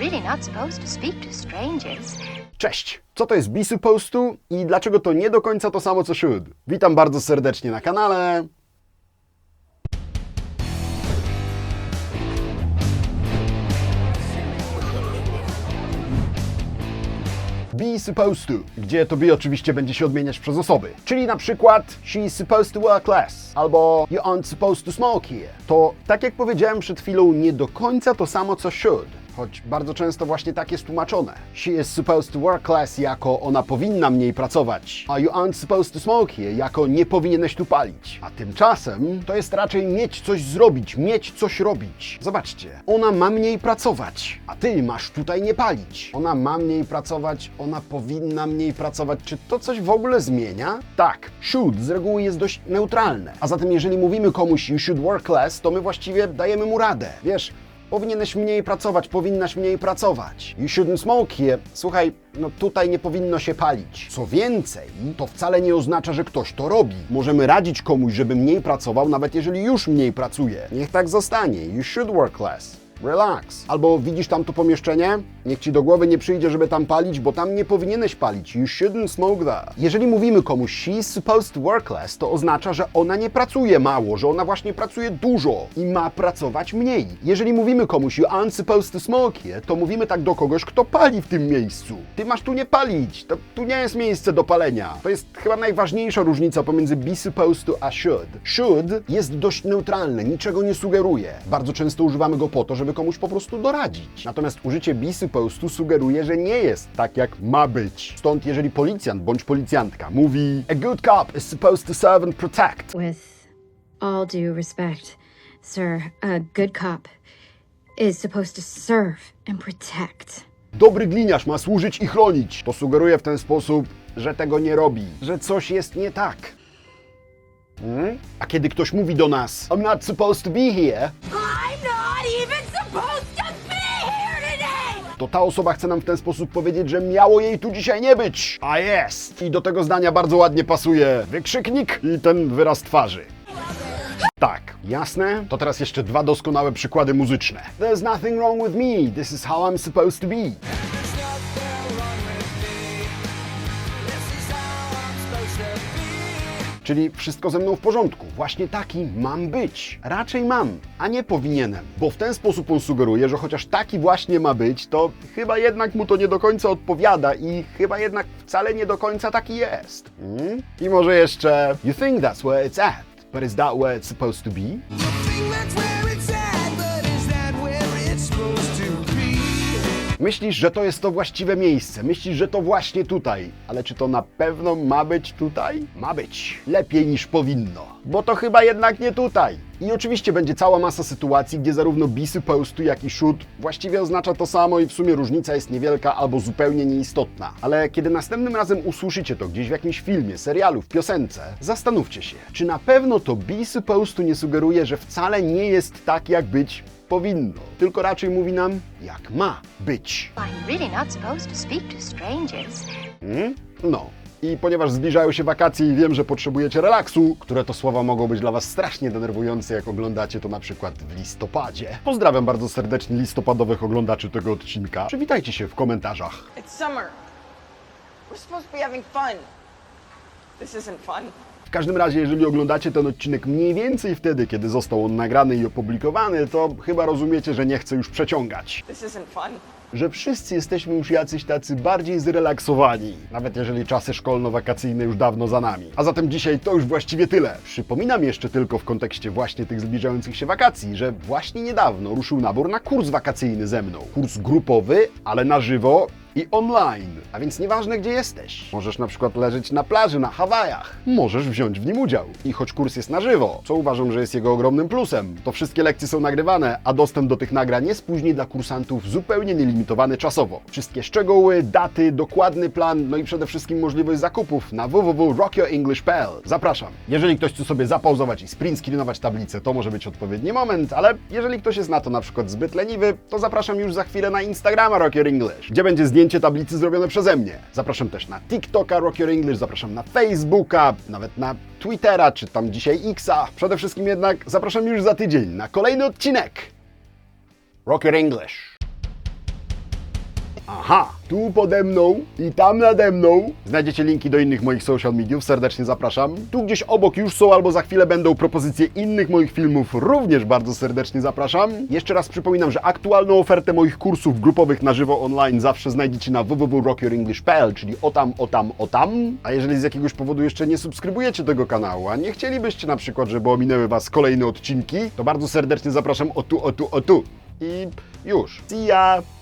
really not supposed to speak to strangers. Cześć! Co to jest be supposed to i dlaczego to nie do końca to samo co should? Witam bardzo serdecznie na kanale. Be supposed to, gdzie to be oczywiście będzie się odmieniać przez osoby. Czyli na przykład she's supposed to work less albo you aren't supposed to smoke here. To tak jak powiedziałem przed chwilą, nie do końca to samo co should. Choć bardzo często właśnie tak jest tłumaczone. She is supposed to work less jako ona powinna mniej pracować, a you aren't supposed to smoke here jako nie powinieneś tu palić. A tymczasem to jest raczej mieć coś zrobić, mieć coś robić. Zobaczcie, ona ma mniej pracować, a ty masz tutaj nie palić. Ona ma mniej pracować, ona powinna mniej pracować. Czy to coś w ogóle zmienia? Tak, should z reguły jest dość neutralne. A zatem jeżeli mówimy komuś you should work less, to my właściwie dajemy mu radę. Wiesz, Powinieneś mniej pracować, powinnaś mniej pracować. You shouldn't smoke here. Słuchaj, no tutaj nie powinno się palić. Co więcej, to wcale nie oznacza, że ktoś to robi. Możemy radzić komuś, żeby mniej pracował, nawet jeżeli już mniej pracuje. Niech tak zostanie. You should work less. Relax. Albo widzisz tam to pomieszczenie? Niech ci do głowy nie przyjdzie, żeby tam palić, bo tam nie powinieneś palić. You shouldn't smoke there. Jeżeli mówimy komuś she's supposed to work less, to oznacza, że ona nie pracuje mało, że ona właśnie pracuje dużo i ma pracować mniej. Jeżeli mówimy komuś you aren't supposed to smoke here, to mówimy tak do kogoś, kto pali w tym miejscu. Ty masz tu nie palić. To, tu nie jest miejsce do palenia. To jest chyba najważniejsza różnica pomiędzy be supposed to a should. Should jest dość neutralne, niczego nie sugeruje. Bardzo często używamy go po to, żeby komuś po prostu doradzić. Natomiast użycie to sugeruje, że nie jest tak, jak ma być. Stąd jeżeli policjant bądź policjantka mówi A good cop is supposed to serve and protect. With all due respect, sir, a good cop is supposed to serve and protect. Dobry gliniarz ma służyć i chronić. To sugeruje w ten sposób, że tego nie robi, że coś jest nie tak. Hmm? A kiedy ktoś mówi do nas I'm not supposed to be here, to ta osoba chce nam w ten sposób powiedzieć, że miało jej tu dzisiaj nie być. A jest! I do tego zdania bardzo ładnie pasuje wykrzyknik i ten wyraz twarzy. Tak, jasne? To teraz jeszcze dwa doskonałe przykłady muzyczne. There's nothing wrong with me, this is how I'm supposed to be. Czyli wszystko ze mną w porządku. Właśnie taki mam być. Raczej mam, a nie powinienem. Bo w ten sposób on sugeruje, że chociaż taki właśnie ma być, to chyba jednak mu to nie do końca odpowiada i chyba jednak wcale nie do końca taki jest. Hmm? I może jeszcze You think that's where it's at, but is that where it's supposed to be? Myślisz, że to jest to właściwe miejsce, myślisz, że to właśnie tutaj, ale czy to na pewno ma być tutaj? Ma być. Lepiej niż powinno, bo to chyba jednak nie tutaj. I oczywiście będzie cała masa sytuacji, gdzie zarówno be supposed to, jak i should właściwie oznacza to samo i w sumie różnica jest niewielka albo zupełnie nieistotna. Ale kiedy następnym razem usłyszycie to gdzieś w jakimś filmie, serialu, w piosence, zastanówcie się, czy na pewno to be supposed to nie sugeruje, że wcale nie jest tak, jak być powinno, tylko raczej mówi nam, jak ma być. I'm really not supposed to speak to strangers. Hmm? No. I ponieważ zbliżają się wakacje i wiem, że potrzebujecie relaksu, które to słowa mogą być dla Was strasznie denerwujące, jak oglądacie to na przykład w listopadzie. Pozdrawiam bardzo serdecznie listopadowych oglądaczy tego odcinka. Przywitajcie się w komentarzach. It's summer. We're supposed to be having fun. This isn't fun. W każdym razie, jeżeli oglądacie ten odcinek mniej więcej wtedy, kiedy został on nagrany i opublikowany, to chyba rozumiecie, że nie chcę już przeciągać. Że wszyscy jesteśmy już jacyś tacy bardziej zrelaksowani, nawet jeżeli czasy szkolno-wakacyjne już dawno za nami. A zatem dzisiaj to już właściwie tyle. Przypominam jeszcze tylko w kontekście właśnie tych zbliżających się wakacji, że właśnie niedawno ruszył nabór na kurs wakacyjny ze mną. Kurs grupowy, ale na żywo i online. A więc nieważne gdzie jesteś. Możesz na przykład leżeć na plaży na Hawajach. Możesz wziąć w nim udział. I choć kurs jest na żywo, co uważam, że jest jego ogromnym plusem, to wszystkie lekcje są nagrywane, a dostęp do tych nagrań jest później dla kursantów zupełnie nielimitowany czasowo. Wszystkie szczegóły, daty, dokładny plan, no i przede wszystkim możliwość zakupów na www.rockyourenglish.pl. Zapraszam. Jeżeli ktoś chce sobie zapauzować i sprint screenować tablicę, to może być odpowiedni moment, ale jeżeli ktoś jest na to na przykład zbyt leniwy, to zapraszam już za chwilę na Instagrama Rock Your English, gdzie będzie zdjęcie tablicy zrobione przeze mnie. Zapraszam też na TikToka Rock Your English, zapraszam na Facebooka, nawet na Twittera, czy tam dzisiaj Xa. Przede wszystkim jednak zapraszam już za tydzień na kolejny odcinek Rock Your English. Aha, tu pode mną i tam nade mną znajdziecie linki do innych moich social mediów, serdecznie zapraszam. Tu gdzieś obok już są albo za chwilę będą propozycje innych moich filmów, również bardzo serdecznie zapraszam. Jeszcze raz przypominam, że aktualną ofertę moich kursów grupowych na żywo online zawsze znajdziecie na www.rockyourenglish.pl, czyli o tam, o tam, o tam. A jeżeli z jakiegoś powodu jeszcze nie subskrybujecie tego kanału, a nie chcielibyście na przykład, żeby ominęły Was kolejne odcinki, to bardzo serdecznie zapraszam o tu, o tu, o tu. I już. See ya!